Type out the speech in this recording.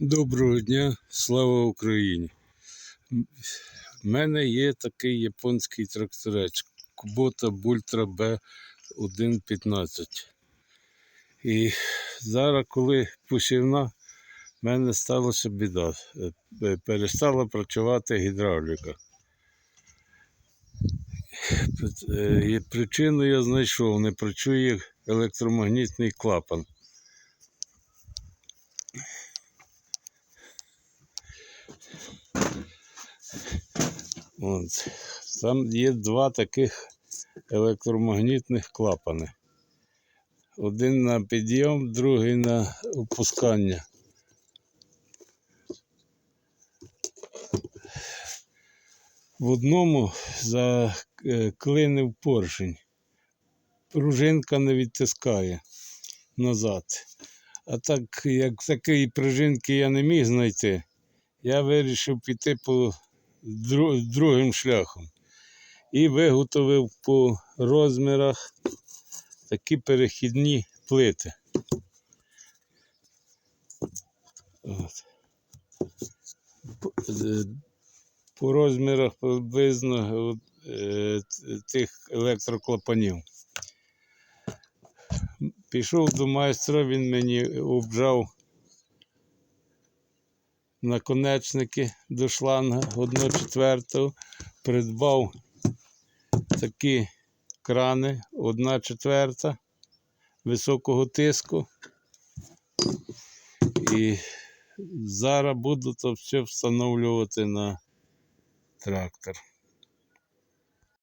Доброго дня, слава Україні. У мене є такий японський тракторець Kubota Bultra B115. І зараз, коли посівна, в мене сталася біда. Е, Перестала працювати гідравліка. Е, Причину я знайшов, не працює електромагнітний клапан. От. Там є два таких електромагнітних клапани. Один на підйом, другий на опускання. В одному заклинив поршень. Пружинка не відтискає назад. А так, як такої пружинки я не міг знайти, я вирішив піти по другим шляхом. І виготовив по розмірах такі перехідні плити. От. По, е, розмірах приблизно е, тих електроклапанів. Пішов до майстра, він мені обжав наконечники до шланга 1 четвертого, придбав такі крани 1 четверта високого тиску. І зараз буду то все встановлювати на трактор.